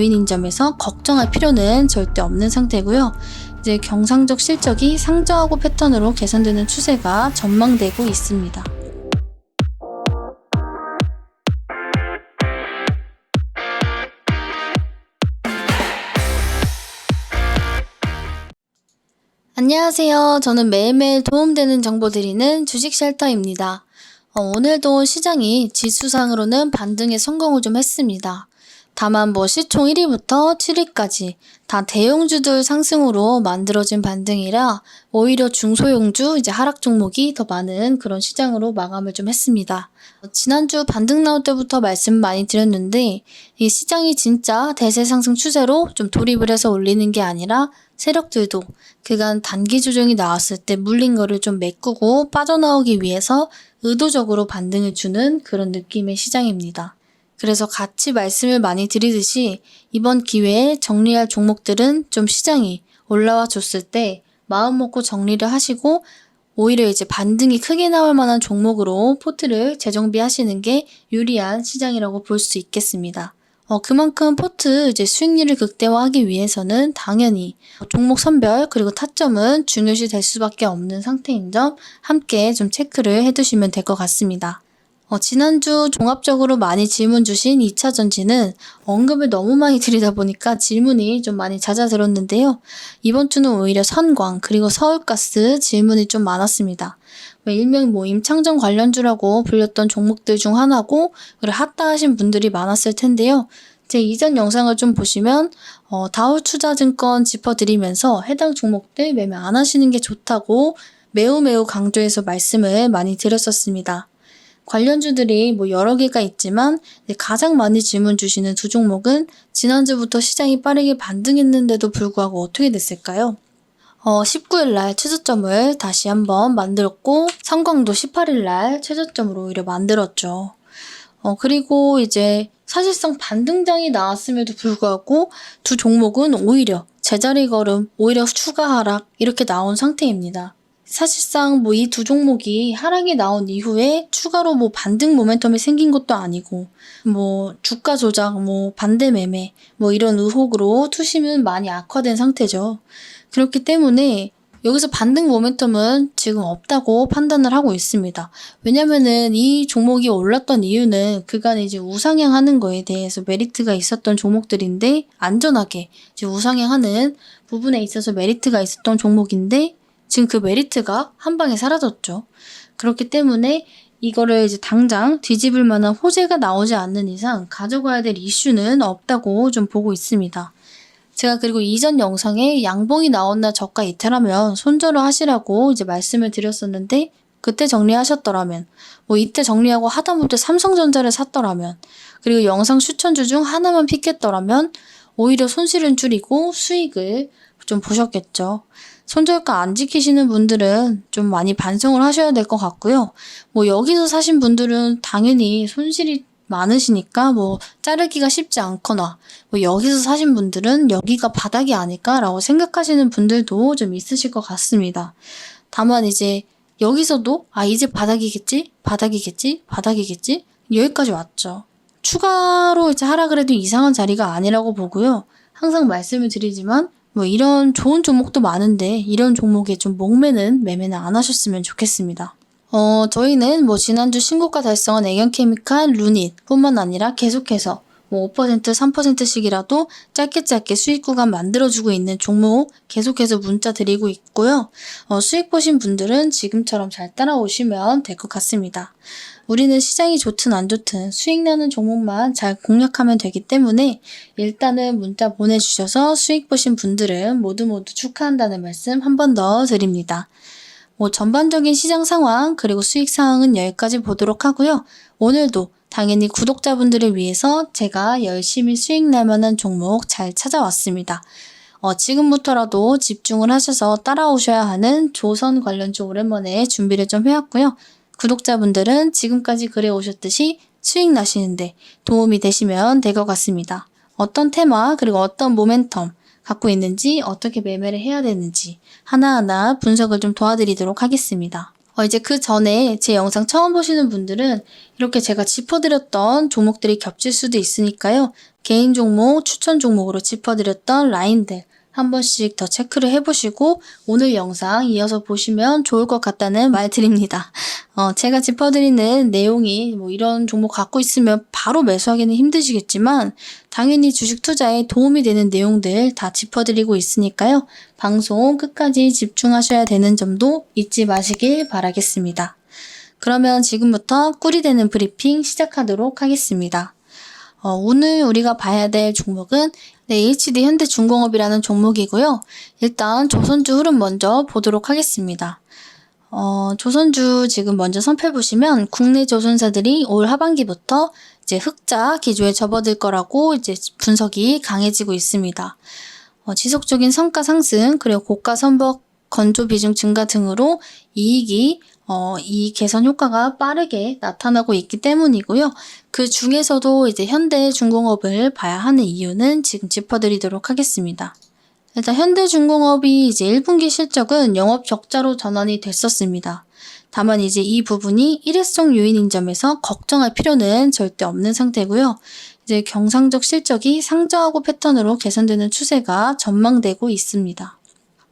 요인인 점에서 걱정할 필요는 절대 없는 상태고요. 이제 경상적 실적이 상저하고 패턴으로 개선되는 추세가 전망되고 있습니다. 안녕하세요. 저는 매일매일 도움되는 정보 드리는 주식 쉘터입니다. 어, 오늘도 시장이 지수상으로는 반등에 성공을 좀 했습니다. 다만 뭐 시총 1위부터 7위까지 다 대형주들 상승으로 만들어진 반등이라 오히려 중소형주 이제 하락 종목이 더 많은 그런 시장으로 마감을 좀 했습니다. 어, 지난주 반등 나올 때부터 말씀 많이 드렸는데 이 시장이 진짜 대세 상승 추세로 좀 돌입을 해서 올리는 게 아니라 세력들도 그간 단기 조정이 나왔을 때 물린 거를 좀 메꾸고 빠져나오기 위해서 의도적으로 반등을 주는 그런 느낌의 시장입니다. 그래서 같이 말씀을 많이 드리듯이 이번 기회에 정리할 종목들은 좀 시장이 올라와 줬을 때 마음 먹고 정리를 하시고 오히려 이제 반등이 크게 나올 만한 종목으로 포트를 재정비하시는 게 유리한 시장이라고 볼 수 있겠습니다. 어, 그만큼 포트 이제 수익률을 극대화하기 위해서는 당연히 종목 선별 그리고 타점은 중요시 될 수밖에 없는 상태인 점 함께 좀 체크를 해두시면 될 것 같습니다. 어, 지난주 종합적으로 많이 질문 주신 2차 전지는 언급을 너무 많이 드리다 보니까 질문이 좀 많이 잦아들었는데요. 이번 주는 오히려 선광 그리고 서울가스 질문이 좀 많았습니다. 뭐 일명 뭐 임창정 관련주라고 불렸던 종목들 중 하나고 그리고 핫다 하신 분들이 많았을 텐데요. 제 이전 영상을 좀 보시면 어, 다우 투자증권 짚어드리면서 해당 종목들 매매 안 하시는 게 좋다고 매우 매우 강조해서 말씀을 많이 드렸었습니다. 관련주들이 뭐 여러 개가 있지만 가장 많이 질문 주시는 두 종목은 지난주부터 시장이 빠르게 반등했는데도 불구하고 어떻게 됐을까요? 어, 19일 날 최저점을 다시 한번 만들었고 성광도 18일 날 최저점으로 오히려 만들었죠. 어, 그리고 이제 사실상 반등장이 나왔음에도 불구하고 두 종목은 오히려 제자리 걸음, 오히려 추가 하락 이렇게 나온 상태입니다. 사실상 뭐 이 두 종목이 하락이 나온 이후에 추가로 뭐 반등 모멘텀이 생긴 것도 아니고 뭐 주가 조작, 뭐 반대 매매 뭐 이런 의혹으로 투심은 많이 악화된 상태죠. 그렇기 때문에 여기서 반등 모멘텀은 지금 없다고 판단을 하고 있습니다. 왜냐면은 이 종목이 올랐던 이유는 그간 이제 우상향 하는 거에 대해서 메리트가 있었던 종목들인데 안전하게 이제 우상향 하는 부분에 있어서 메리트가 있었던 종목인데 지금 그 메리트가 한 방에 사라졌죠. 그렇기 때문에 이거를 이제 당장 뒤집을 만한 호재가 나오지 않는 이상 가져가야 될 이슈는 없다고 좀 보고 있습니다. 제가 그리고 이전 영상에 양봉이 날 저가 이탈하면 손절을 하시라고 이제 말씀을 드렸었는데 그때 정리하셨더라면 뭐 이때 정리하고 하다못해 삼성전자를 샀더라면 그리고 영상 추천주 중 하나만 픽했더라면 오히려 손실은 줄이고 수익을 좀 보셨겠죠. 손절가 안 지키시는 분들은 좀 많이 반성을 하셔야 될 것 같고요. 뭐 여기서 사신 분들은 당연히 손실이 많으시니까 뭐 자르기가 쉽지 않거나 뭐 여기서 사신 분들은 여기가 바닥이 아닐까라고 생각하시는 분들도 좀 있으실 것 같습니다. 다만 이제 여기서도 아 이제 바닥이겠지 바닥이겠지 바닥이겠지 여기까지 왔죠. 추가로 이제 하락을 해도 이상한 자리가 아니라고 보고요. 항상 말씀을 드리지만 뭐 이런 좋은 종목도 많은데 이런 종목에 좀 목매는 매매는 안 하셨으면 좋겠습니다. 어, 저희는 뭐 지난주 신고가 달성한 애견케미칼, 루닛 뿐만 아니라 계속해서 뭐 5%, 3%씩이라도 짧게 짧게 수익 구간 만들어주고 있는 종목 계속해서 문자 드리고 있고요. 어, 수익 보신 분들은 지금처럼 잘 따라오시면 될 것 같습니다. 우리는 시장이 좋든 안 좋든 수익 나는 종목만 잘 공략하면 되기 때문에 일단은 문자 보내주셔서 수익 보신 분들은 모두 모두 축하한다는 말씀 한 번 더 드립니다. 뭐 전반적인 시장 상황 그리고 수익 상황은 여기까지 보도록 하고요. 오늘도 당연히 구독자분들을 위해서 제가 열심히 수익 낼 만한 종목 잘 찾아왔습니다. 어, 지금부터라도 집중을 하셔서 따라오셔야 하는 조선 관련주 오랜만에 준비를 좀 해왔고요. 구독자분들은 지금까지 그래 오셨듯이 수익 나시는데 도움이 되시면 될 것 같습니다. 어떤 테마 그리고 어떤 모멘텀 갖고 있는지 어떻게 매매를 해야 되는지 하나하나 분석을 좀 도와드리도록 하겠습니다. 어, 이제 그 전에 제 영상 처음 보시는 분들은 이렇게 제가 짚어드렸던 종목들이 겹칠 수도 있으니까요. 개인 종목, 추천 종목으로 짚어드렸던 라인들 한 번씩 더 체크를 해보시고 오늘 영상 이어서 보시면 좋을 것 같다는 말 드립니다. 어, 제가 짚어드리는 내용이 뭐 이런 종목 갖고 있으면 바로 매수하기는 힘드시겠지만 당연히 주식 투자에 도움이 되는 내용들 다 짚어드리고 있으니까요. 방송 끝까지 집중하셔야 되는 점도 잊지 마시길 바라겠습니다. 그러면 지금부터 꿀이 되는 브리핑 시작하도록 하겠습니다. 어, 오늘 우리가 봐야 될 종목은 네, HD 현대중공업이라는 종목이고요. 일단 조선주 흐름 먼저 보도록 하겠습니다. 어, 조선주 지금 먼저 선표 보시면 국내 조선사들이 올 하반기부터 이제 흑자 기조에 접어들 거라고 이제 분석이 강해지고 있습니다. 어, 지속적인 성과 상승 그리고 고가 선박 건조 비중 증가 등으로 이익이 어, 이 개선 효과가 빠르게 나타나고 있기 때문이고요. 그 중에서도 이제 현대 중공업을 봐야 하는 이유는 지금 짚어드리도록 하겠습니다. 일단 현대 중공업이 이제 1분기 실적은 영업 적자로 전환이 됐었습니다. 다만 이제 이 부분이 일회성 요인인 점에서 걱정할 필요는 절대 없는 상태고요. 이제 경상적 실적이 상저하고 패턴으로 개선되는 추세가 전망되고 있습니다.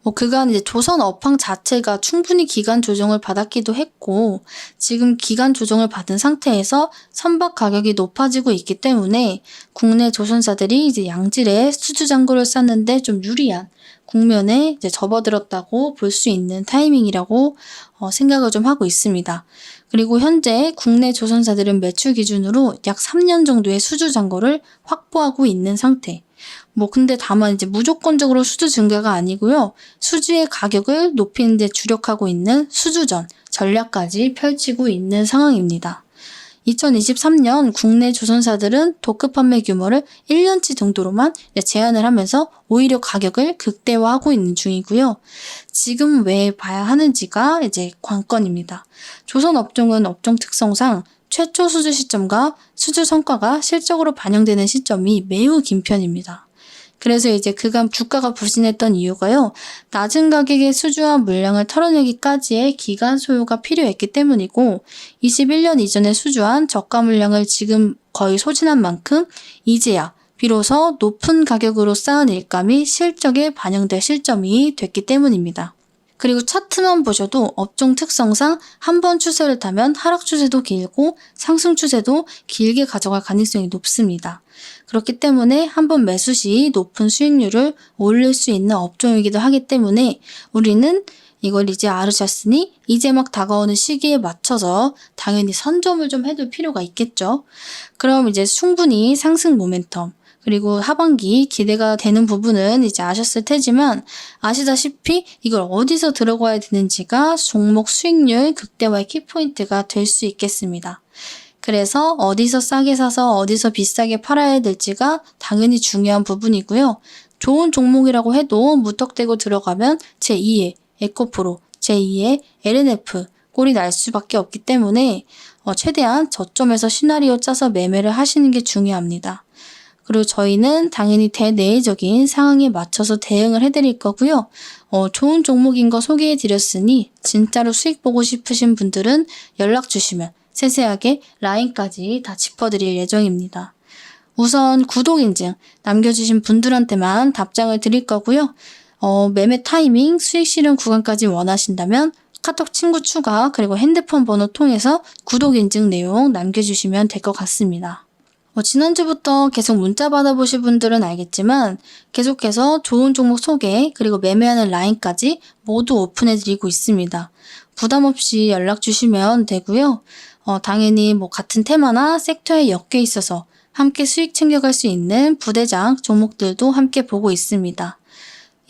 뭐 그간 이제 조선 업황 자체가 충분히 기간 조정을 받았기도 했고 지금 기간 조정을 받은 상태에서 선박 가격이 높아지고 있기 때문에 국내 조선사들이 이제 양질의 수주 잔고를 쌓는데 좀 유리한 국면에 이제 접어들었다고 볼 수 있는 타이밍이라고 어, 생각을 좀 하고 있습니다. 그리고 현재 국내 조선사들은 매출 기준으로 약 3년 정도의 수주 잔고를 확보하고 있는 상태. 뭐 근데 다만 이제 무조건적으로 수주 증가가 아니고요. 수주의 가격을 높이는 데 주력하고 있는 수주전 전략까지 펼치고 있는 상황입니다. 2023년 국내 조선사들은 도급 판매 규모를 1년치 정도로만 제한을 하면서 오히려 가격을 극대화하고 있는 중이고요. 지금 왜 봐야 하는지가 이제 관건입니다. 조선 업종은 업종 특성상 최초 수주 시점과 수주 성과가 실적으로 반영되는 시점이 매우 긴 편입니다. 그래서 이제 그간 주가가 부진했던 이유가요. 낮은 가격의 수주와 물량을 털어내기까지의 기간 소요가 필요했기 때문이고 21년 이전에 수주한 저가 물량을 지금 거의 소진한 만큼 이제야 비로소 높은 가격으로 쌓은 일감이 실적에 반영될 실점이 됐기 때문입니다. 그리고 차트만 보셔도 업종 특성상 한 번 추세를 타면 하락 추세도 길고 상승 추세도 길게 가져갈 가능성이 높습니다. 그렇기 때문에 한 번 매수 시 높은 수익률을 올릴 수 있는 업종이기도 하기 때문에 우리는 이걸 이제 알으셨으니 이제 막 다가오는 시기에 맞춰서 당연히 선점을 좀 해둘 필요가 있겠죠. 그럼 이제 충분히 상승 모멘텀 그리고 하반기 기대가 되는 부분은 이제 아셨을 테지만 아시다시피 이걸 어디서 들어가야 되는지가 종목 수익률 극대화의 키포인트가 될 수 있겠습니다. 그래서 어디서 싸게 사서 어디서 비싸게 팔아야 될지가 당연히 중요한 부분이고요. 좋은 종목이라고 해도 무턱대고 들어가면 제2의 에코프로, 제2의 LNF 꼴이 날 수밖에 없기 때문에 어, 최대한 저점에서 시나리오 짜서 매매를 하시는 게 중요합니다. 그리고 저희는 당연히 대내적인 상황에 맞춰서 대응을 해드릴 거고요. 어, 좋은 종목인 거 소개해 드렸으니 진짜로 수익 보고 싶으신 분들은 연락 주시면 세세하게 라인까지 다 짚어드릴 예정입니다. 우선 구독 인증 남겨주신 분들한테만 답장을 드릴 거고요. 어, 매매 타이밍, 수익 실현 구간까지 원하신다면 카톡 친구 추가 그리고 핸드폰 번호 통해서 구독 인증 내용 남겨주시면 될 것 같습니다. 뭐 지난주부터 계속 문자 받아보신 분들은 알겠지만 계속해서 좋은 종목 소개 그리고 매매하는 라인까지 모두 오픈해드리고 있습니다. 부담 없이 연락 주시면 되고요. 어, 당연히 뭐 같은 테마나 섹터에 엮여 있어서 함께 수익 챙겨갈 수 있는 부대장 종목들도 함께 보고 있습니다.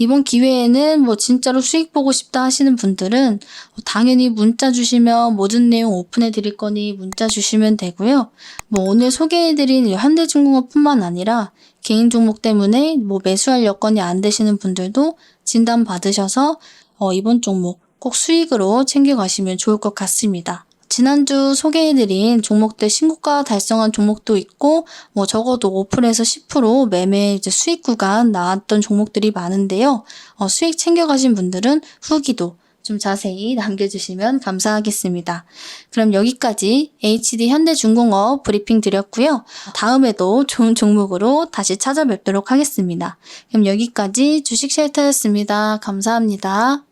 이번 기회에는 뭐 진짜로 수익 보고 싶다 하시는 분들은 당연히 문자 주시면 모든 내용 오픈해 드릴 거니 문자 주시면 되고요. 뭐 오늘 소개해 드린 현대중공업뿐만 아니라 개인 종목 때문에 뭐 매수할 여건이 안 되시는 분들도 진단 받으셔서 어 이번 종목 꼭 수익으로 챙겨 가시면 좋을 것 같습니다. 지난주 소개해드린 종목들 신고가 달성한 종목도 있고 뭐 적어도 5%에서 10% 매매 이제 수익 구간 나왔던 종목들이 많은데요. 어, 수익 챙겨가신 분들은 후기도 좀 자세히 남겨주시면 감사하겠습니다. 그럼 여기까지 HD 현대중공업 브리핑 드렸고요. 다음에도 좋은 종목으로 다시 찾아뵙도록 하겠습니다. 그럼 여기까지 주식 쉘터였습니다. 감사합니다.